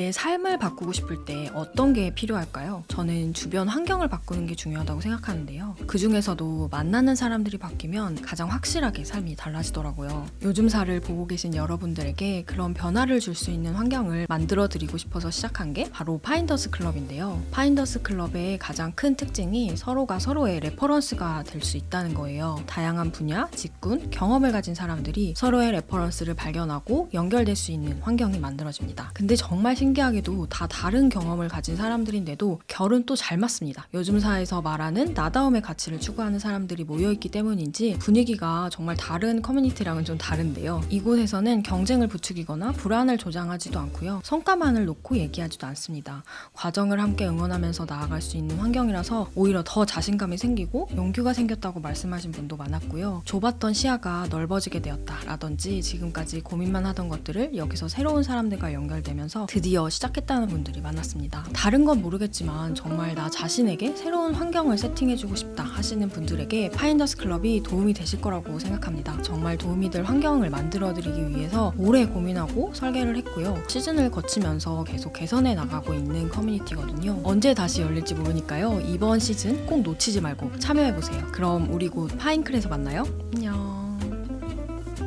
내 삶을 바꾸고 싶을 때 어떤 게 필요할까요? 저는 주변 환경을 바꾸는 게 중요하다고 생각하는데요. 그 중에서도 만나는 사람들이 바뀌면 가장 확실하게 삶이 달라지더라고요. 요즘 사를 보고 계신 여러분들에게 그런 변화를 줄 수 있는 환경을 만들어 드리고 싶어서 시작한 게 바로 파인더스 클럽인데요. 파인더스 클럽의 가장 큰 특징이 서로가 서로의 레퍼런스가 될 수 있다는 거예요. 다양한 분야, 직군, 경험을 가진 사람들이 서로의 레퍼런스를 발견하고 연결될 수 있는 환경이 만들어집니다. 근데 정말 신기 하게도 다 다른 경험을 가진 사람들인데도 결은 또 잘 맞습니다. 요즘 사회에서 말하는 나다움의 가치를 추구하는 사람들이 모여있기 때문인지 분위기가 정말 다른 커뮤니티랑은 좀 다른데요. 이곳에서는 경쟁을 부추기거나 불안을 조장하지도 않고요. 성과만을 놓고 얘기하지도 않습니다. 과정을 함께 응원하면서 나아갈 수 있는 환경이라서 오히려 더 자신감이 생기고 용기가 생겼다고 말씀하신 분도 많았고요. 좁았던 시야가 넓어지게 되었다라든지 지금까지 고민만 하던 것들을 여기서 새로운 사람들과 연결되면서 드디어 시작했다는 분들이 많았습니다. 다른 건 모르겠지만 정말 나 자신에게 새로운 환경을 세팅해주고 싶다 하시는 분들에게 파인더스 클럽이 도움이 되실 거라고 생각합니다. 정말 도움이 될 환경을 만들어드리기 위해서 오래 고민하고 설계를 했고요. 시즌을 거치면서 계속 개선해 나가고 있는 커뮤니티거든요. 언제 다시 열릴지 모르니까요. 이번 시즌 꼭 놓치지 말고 참여해보세요. 그럼 우리 곧 파인클에서 만나요. 안녕.